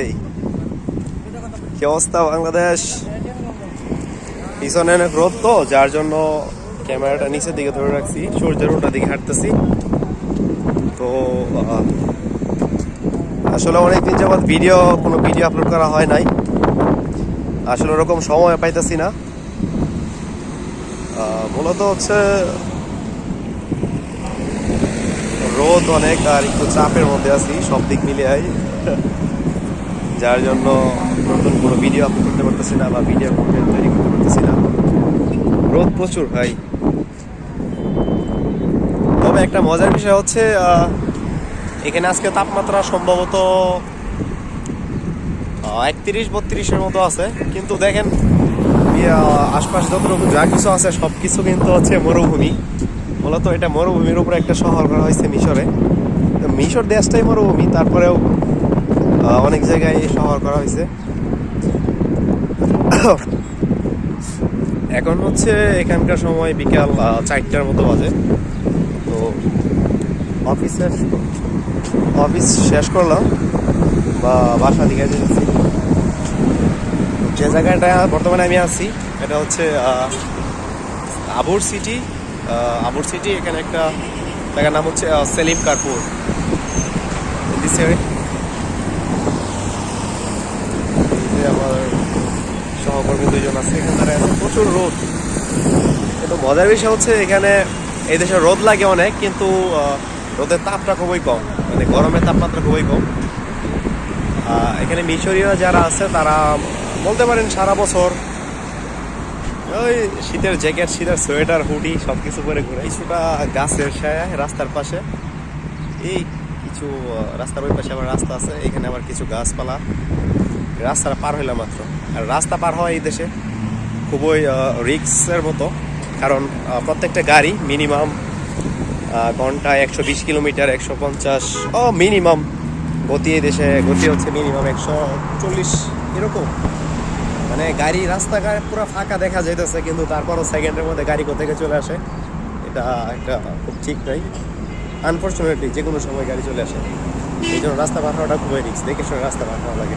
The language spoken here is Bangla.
এই। কি অবস্থা বাংলাদেশ? পিছনে অনেক রোদ তো, যার জন্য ক্যামেরাটা নিচের দিকে ধরে রাখছি। সূর্যের ওটা দিকে হাঁটতেছি। তো আসলে অনেকদিন যাবৎ ভিডিও কোনো ভিডিও আপলোড করা হয় নাই। আসলে ওরকম সময় পাইতেছি না। মূলত হচ্ছে রোদ অনেক আর একটু চাপের মধ্যে আছি, সব দিক মিলিয়ে যার জন্য নতুন কোনো ভিডিও আপলোড করতে পারতেছি না বা ভিডিও কন্টেন্ট তৈরি করতে পারতেছি না। রোদ প্রচুর, ভাই। তবে একটা মজার বিষয় হচ্ছে এখানে আজকে তাপমাত্রা সম্ভবত একত্রিশ বত্রিশের মতো আছে। কিন্তু দেখেন আশপাশে যতটুকু যা কিছু আছে সব কিছু কিন্তু হচ্ছে মরুভূমি। মূলত এটা মরুভূমির উপরে একটা শহর করা হয়েছে মিশরে। মিশর দেশটাই মরুভূমি, তারপরেও অনেক জায়গায় শহর করা হয়েছে। এখন হচ্ছে এখানকার সময় বিকাল চারটার মতো বাজে। তো অফিস শেষ অফিস শেষ করলাম, বা বাসা দিকে যেতেছি যে জায়গাটা বর্তমানে আমি আছি, এটা হচ্ছে আবুর সিটি। আবুর সিটি এখানে একটা, জায়গার নাম হচ্ছে সেলিম কারপুর। দিস আমার সহকর্মী দুজন আছে, এখানে তারা আছে প্রচুর রোদ। কিন্তু মজার বিষয় হচ্ছে এখানে এই দেশে রোদ লাগে অনেক, কিন্তু রোদের তাপটা খুবই কম। মানে গরমের তাপমাত্রা খুবই কম। এখানে মিশরীয় যারা আছে, তারা বলতে পারেন সারা বছর ওই শীতের জ্যাকেট, শীতের সোয়েটার, হুডি সব কিছু পরে ঘুরে কিছুটা গাছের ছায়ায় রাস্তার পাশে। এই কিছু রাস্তার ওই পাশে আবার রাস্তা আছে, এখানে আবার কিছু গাছপালা। রাস্তাটা পার হইলাম মাত্র। আর রাস্তা পার হওয়া এই দেশে খুবই রিক্সের মতো। কারণ প্রত্যেকটা গাড়ি মিনিমাম ঘন্টায় একশো বিশ কিলোমিটার একশো পঞ্চাশ, ও মিনিমাম গতি এই দেশে, গতি হচ্ছে মিনিমাম একশো চল্লিশ, এরকম। মানে গাড়ি, রাস্তাঘাট পুরো ফাঁকা দেখা যাইতেছে, কিন্তু তারপরও সেকেন্ডের মধ্যে গাড়ি কোথেকে চলে আসে, এটা একটা খুব ঠিক নাই। আনফর্চুনেটলি যে কোনো সময় গাড়ি চলে আসে। এই জন্য রাস্তা পার হওয়াটা খুবই রিক্স দেখে শুনে রাস্তা পার হওয়া লাগে।